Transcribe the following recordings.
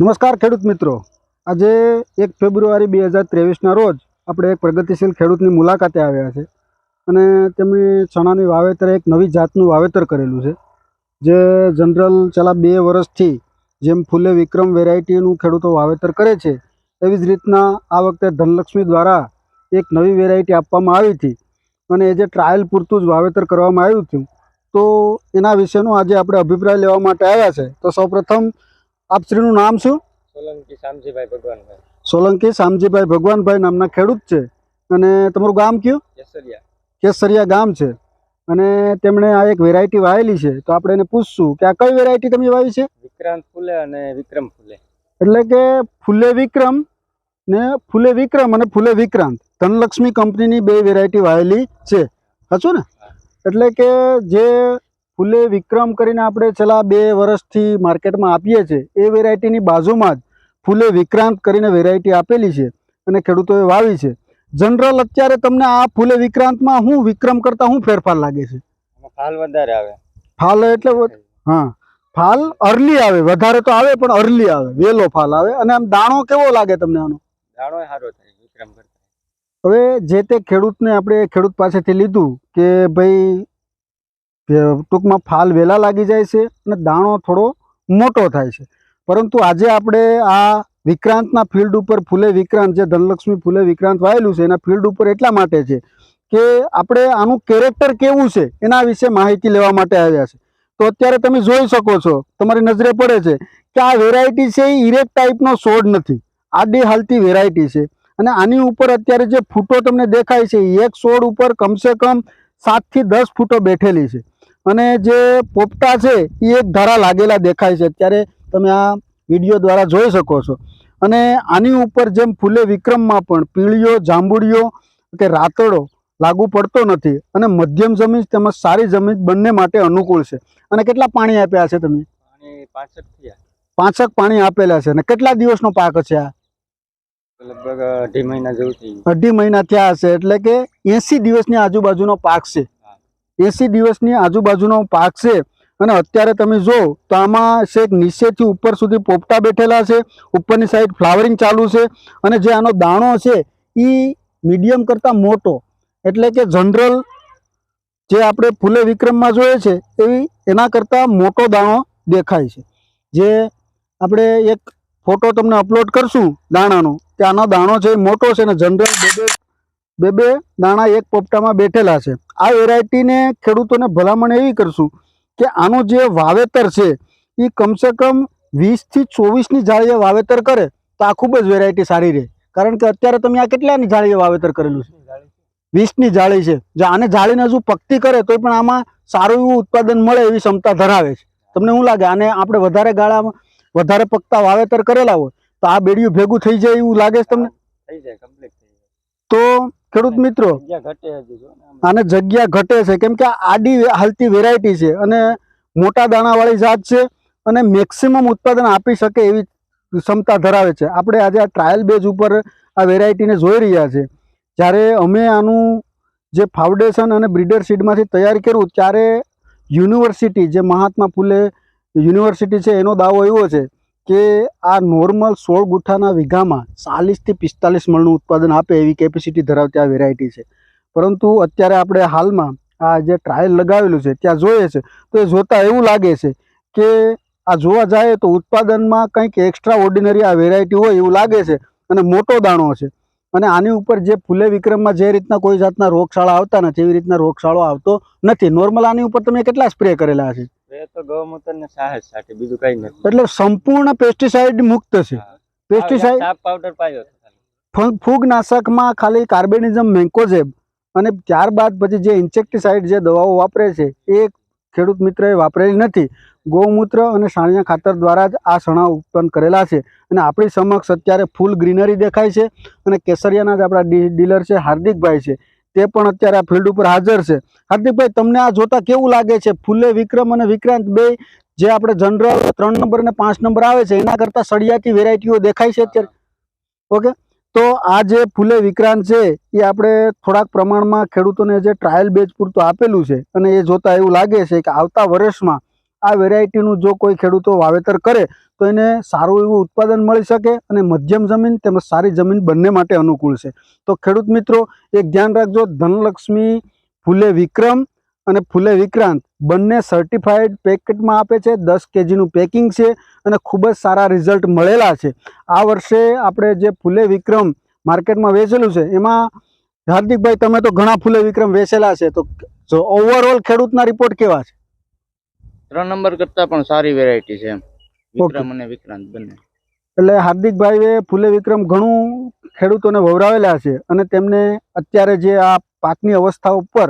નમસ્કાર ખેડૂત મિત્રો. આજે એક ફેબ્રુઆરી બે હજાર ત્રેવીસના રોજ આપણે એક પ્રગતિશીલ ખેડૂતની મુલાકાતે આવ્યા છે અને તેમણે ચણાની વાવેતર એક નવી જાતનું વાવેતર કરેલું છે. જે જનરલ છેલ્લા બે વર્ષથી જેમ ફૂલે વિક્રમ વેરાયટીનું ખેડૂતો વાવેતર કરે છે, એવી જ રીતના આ વખતે ધનલક્ષ્મી દ્વારા એક નવી વેરાયટી આપવામાં આવી હતી અને એ જે ટ્રાયલ પૂરતું જ વાવેતર કરવામાં આવ્યું હતું. તો એના વિશેનો આજે આપણે અભિપ્રાય લેવા માટે આવ્યા છે. તો સૌપ્રથમ આપશ્રીનું નામ શું? સોલંકી શામજીભાઈ ભગવાનભાઈ. સોલંકી શામજીભાઈ ભગવાનભાઈ નામના ખેડૂત છે. અને તમારું ગામ કયું? કેસરિયા. કેસરિયા ગામ છે. અને તેમણે આ એક વેરાયટી વાવેલી છે. તો આપણે એને પૂછશું કે આ કઈ વેરાયટી તમે વાવી છે? વિક્રાંત ફૂલે અને વિક્રમ ફૂલે. એટલે કે ફૂલે વિક્રમ ને ફૂલે વિક્રમ અને ફૂલે વિક્રાંત. ધનલક્ષ્મી કંપનીની બે વેરાયટી વાવેલી છે. સાચું ને? એટલે કે જે ફૂલે વિક્રમ કરીને આપણે છેલ્લા બે વર્ષથી માર્કેટમાં આપીએ છીએ. એ વેરાયટીની બાજુમાં જ ફૂલે વિક્રાંત કરીને વેરાયટી આપેલી છે અને ખેડૂતોએ વાવી છે. જનરલ અત્યારે તમને આ ફૂલે વિક્રાંતમાં હું વિક્રમ કરતાં શું ફેરફાર લાગે છે? ફાલ વધારે આવે. ફાલ એટલે હા. ફાલ અર્લી આવે. વધારે તો આવે પણ અર્લી આવે. વેલો ફાલ આવે. અને આમ દાણો કેવો લાગે તમને આનો? દાણો સારો થાય વિક્રમ કરતા. હવે જે તે ખેડૂતને આપણે ખેડૂત પાસેથી લીધું કે ભાઈ ટૂંકમાં ફાલ વહેલા લાગી જાય છે અને દાણો થોડો મોટો થાય છે. પરંતુ આજે આપણે આ વિક્રાંતના ફિલ્ડ ઉપર ફૂલે વિક્રાંત, જે ધનલક્ષ્મી ફૂલે વિક્રાંત વાયેલું છે, એના ફિલ્ડ ઉપર એટલા માટે છે કે આપણે આનું કેરેક્ટર કેવું છે એના વિશે માહિતી લેવા માટે આવ્યા છે. તો અત્યારે તમે જોઈ શકો છો, તમારી નજરે પડે છે કે આ વેરાયટી છે એ ઇરેક ટાઈપનો છોડ નથી. આડી હાલતી વેરાયટી છે. અને આની ઉપર અત્યારે જે ફૂટો તમને દેખાય છે, એક છોડ ઉપર કમસે કમ સાતથી દસ ફૂટો બેઠેલી છે. અને જે પોપટા છે એ એક ધારા લાગેલા દેખાય છે. અત્યારે તમે આ વીડિયો દ્વારા જોઈ શકો છો. અને આની ઉપર જેમ ફૂલે વિક્રમમાં પણ પીળીઓ જાંબુડીઓ કે રાતડો લાગુ પડતો નથી અને મધ્યમ જમીન તેમજ સારી જમીન બંને માટે અનુકૂળ છે. અને કેટલા પાણી આપ્યા છે તમે? પાંચક પાણી આપેલા છે. અને કેટલા દિવસનો પાક છે આ? લગભગ અઢી મહિના જેવું અઢી મહિના થયા હશે. એટલે કે એસી દિવસની આજુબાજુનો પાક છે. એસી દિવસની આજુબાજુનો પાક છે અને અત્યારે તમે જો તો આમાં છેક નીચેથી ઉપર સુધી પોપટા બેઠેલા છે, ઉપરની સાઈડ ફ્લાવરિંગ ચાલુ છે અને જે આનો દાણો છે એ મીડિયમ કરતાં મોટો. એટલે કે જનરલ જે આપણે ફૂલે વિક્રમમાં જોઈએ છે એવી એના કરતાં મોટો દાણો દેખાય છે. જે આપણે એક ફોટો તમને અપલોડ કરશું દાણાનો, કે આનો દાણો છે મોટો છે ને જનરલ બે બે બે દાણા એક પોપટામાં બેઠેલા છે. આ વેરાયટીને ખેડૂતોને ભલામણ એવી કરશું કે આનું જે વાવેતર છે એ કમસે કમ વીસથી ચોવીસની જાળીએ વાવેતર કરે તો આ ખૂબ જ વેરાયટી સારી રહે. કારણ કે અત્યારે તમે આ કેટલાની જાળીએ વાવેતર કરેલું છે? વીસની જાળી છે. જો આને જાળીને હજુ પક્તિ કરે તો પણ આમાં સારું એવું ઉત્પાદન મળે એવી ક્ષમતા ધરાવે છે. તમને શું લાગે આને આપણે વધારે ગાળામાં વધારે પકતા વાવેતર કરેલા હોય તો આ બેડિયું ભેગું થઈ જાય એવું લાગે છે તમને? થઈ જાય કમ્પ્લીટ થઈ તો ખેડૂત મિત્રો. આને જગ્યા ઘટે છે. કેમ કે આડી હાલતી વેરાયટી છે અને મોટા દાણાવાળી જાત છે અને મેક્સિમમ ઉત્પાદન આપી શકે એવી ક્ષમતા ધરાવે છે. આપણે આજે આ ટ્રાયલ બેઝ ઉપર આ વેરાયટીને જોઈ રહ્યા છે. જ્યારે અમે આનું જે ફાઉન્ડેશન અને બ્રિડર સીડમાંથી તૈયાર કર્યું ત્યારે યુનિવર્સિટી જે મહાત્મા ફૂલે યુનિવર્સિટી છે એનો દાવો એવો છે. કે આ નોર્મલ સોળ ગુઠ્ઠાના વીઘામાં ચાલીસથી પિસ્તાલીસ મણનું ઉત્પાદન આપે એવી કેપેસિટી ધરાવતી આ વેરાયટી છે. પરંતુ અત્યારે આપણે હાલમાં આ જે ટ્રાયલ લગાવેલું છે, ત્યાં જોઈએ છે, તો એ જોતાં એવું લાગે છે કે આ જોવા જાય તો ઉત્પાદનમાં કંઈક એક્સ્ટ્રા ઓર્ડિનરી આ વેરાયટી હોય એવું લાગે છે અને મોટો દાણો છે. અને આની ઉપર જે ફૂલે વિક્રમમાં જે રીતના કોઈ જાતના રોગશાળા આવતા નથી, એવી રીતના રોગશાળો આવતો નથી. નોર્મલ આની ઉપર તમે કેટલા સ્પ્રે કરેલા છે એ તો ગૌમૂત્ર ને સાહસ સાથે બીજું કઈ નથી. એટલે સંપૂર્ણ પેસ્ટિસાઇડ મુક્ત છે. પેસ્ટિસાઇડ સાપ પાવડર પાયો ફૂગ ફૂગનાશકમાં ખાલી કાર્બેનિઝમ મેન્કોઝેબ અને ત્યારબાદ પછી જે ઇન્સેક્ટિસાઇડ જે દવાઓ વાપરે છે એ ખેડૂત મિત્રએ વાપરેલી નથી. ગૌમૂત્ર અને સાણિયા ખાતર દ્વારા જ આ સણા ઉત્પન્ન કરેલા છે. અને આપણી સમક્ષ અત્યારે ફૂલ ગ્રીનરી દેખાય છે. અને કેસરિયાના જ આપણા ડીલર છે હાર્દિકભાઈ છે. તે પણ અત્યારે આ ફિલ્ડ ઉપર હાજર છે. હાર્દિકભાઈ, તમને આ જોતા કેવું લાગે છે? ફૂલે, વિક્રમ અને વિક્રાંત બે જે આપણે જનરલ ત્રણ નંબર અને પાંચ નંબર આવે છે, એના કરતાં સળિયાતી વેરાયટીઓ દેખાય છે અત્યારે? ઓકે? તો આ જે ફૂલે, વિક્રાંત છે, એ આપણે થોડાક પ્રમાણમાં ખેડૂતોને જે ટ્રાયલ બેચ પૂરતું આપેલું છે અને એ જોતાં એવું લાગે છે કે આવતા વર્ષમાં આ વેરાયટીનું જો કોઈ ખેડૂતો વાવેતર કરે, તો એને સારું એવું ઉત્પાદન મળી શકે અને મધ્યમ જમીન તેમજ સારી જમીન બંને માટે અનુકૂળ છે. તો ખેડૂત મિત્રો, એક ધ્યાન રાખજો, ધનલક્ષ્મી, ફૂલે વિક્રમ અને ફૂલે વિક્રાંત બંને સર્ટિફાઈડ પેકેટમાં આપે છે, દસ કેજીનું પેકિંગ છે અને ખૂબ જ સારા રિઝલ્ટ મળેલા છે. આ વર્ષે આપણે જે ફૂલે વિક્રમ માર્કેટમાં વેચેલું છે, એમાં હાર્દિકભાઈ, તમે તો ઘણા ફૂલે વિક્રમ વેચેલા છે, તો ઓવરઓલ ખેડૂતના રિપોર્ટ કેવા છે? ત્રણ નંબર કરતા પણ સારી વેરાયટી છે એમ. વિક્રમ અને વિક્રાંત બંને. એટલે હાર્દિકભાઈએ ફૂલે વિક્રમ ઘણું ખેડૂતોને વવરાવેલા છે અને તેમને અત્યારે જે આ પાકની અવસ્થા ઉપર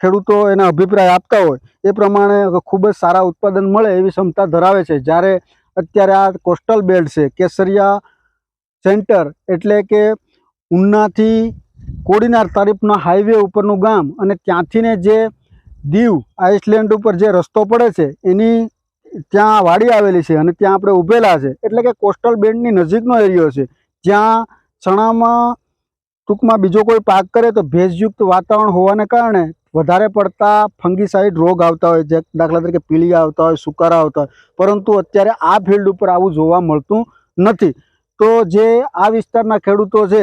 ખેડૂતો એના અભિપ્રાય આપતા હોય એ પ્રમાણે ખૂબ જ સારા ઉત્પાદન મળે એવી ક્ષમતા ધરાવે છે. જ્યારે અત્યારે આ કોસ્ટલ બેલ્ટ છે કેસરિયા સેન્ટર એટલે કે ઉનાથી કોડીનાર તારીફના હાઈવે ઉપરનું ગામ અને ત્યાંથીને જે દીવ આઇસલેન્ડ ઉપર જે રસ્તો પડે છે, એની ત્યાં વાડી આવેલી છે અને ત્યાં આપણે ઊભેલા છે. એટલે કે કોસ્ટલ બેન્ડની નજીકનો એરિયો છે. જ્યાં ચણામાં ટૂંકમાં બીજો કોઈ પાક કરે તો ભેજયુક્ત વાતાવરણ હોવાને કારણે વધારે પડતા ફંગીસાઇડ રોગ આવતા હોય, જે દાખલા તરીકે પીળિયા આવતા હોય, સુકારા આવતા હોય. પરંતુ અત્યારે આ ફિલ્ડ ઉપર આવું જોવા મળતું નથી. તો જે આ વિસ્તારના ખેડૂતો છે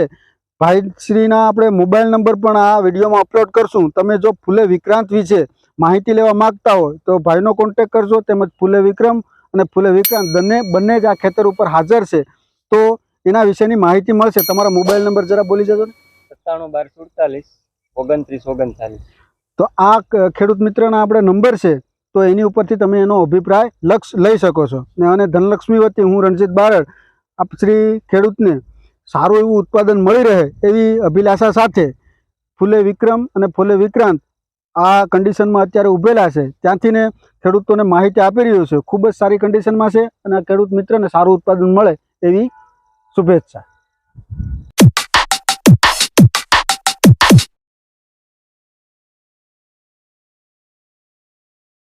ભાઈશ્રીના આપણે મોબાઈલ નંબર પણ આ વિડીયોમાં અપલોડ કરશું. તમે જો ફૂલે વિક્રાંત વિશે માહિતી લેવા માગતા હોય તો ભાઈનો કોન્ટેક કરજો તેમજ ફૂલે વિક્રમ અને ફૂલે વિક્રાંત બંને બંને જ આ ખેતર ઉપર હાજર છે. તો એના વિશેની માહિતી મળશે. તમારા મોબાઈલ નંબર જરા બોલી જજો ને. સત્તાણું બાર સુડતાલીસ ઓગણત્રીસ ઓગણચાલીસ. તો આ ખેડૂત મિત્રના આપણે નંબર છે તો એની ઉપરથી તમે એનો અભિપ્રાય લક્ષ લઈ શકો છો. ને અને ધનલક્ષ્મી વતી હું રણજીત બારડ આપ શ્રી ખેડૂતને સારું એવું ઉત્પાદન મળી રહે એવી અભિલાષા સાથે ફૂલે વિક્રમ અને ફૂલે વિક્રાંત આ કન્ડિશનમાં અત્યારે ઊભેલા છે. ત્યાંથી ને ખેડૂતોને માહિતી આપી રહ્યો છે. ખૂબ જ સારી કન્ડિશનમાં છે અને આ ખેડૂત મિત્રને સારું ઉત્પાદન મળે એવી શુભેચ્છા.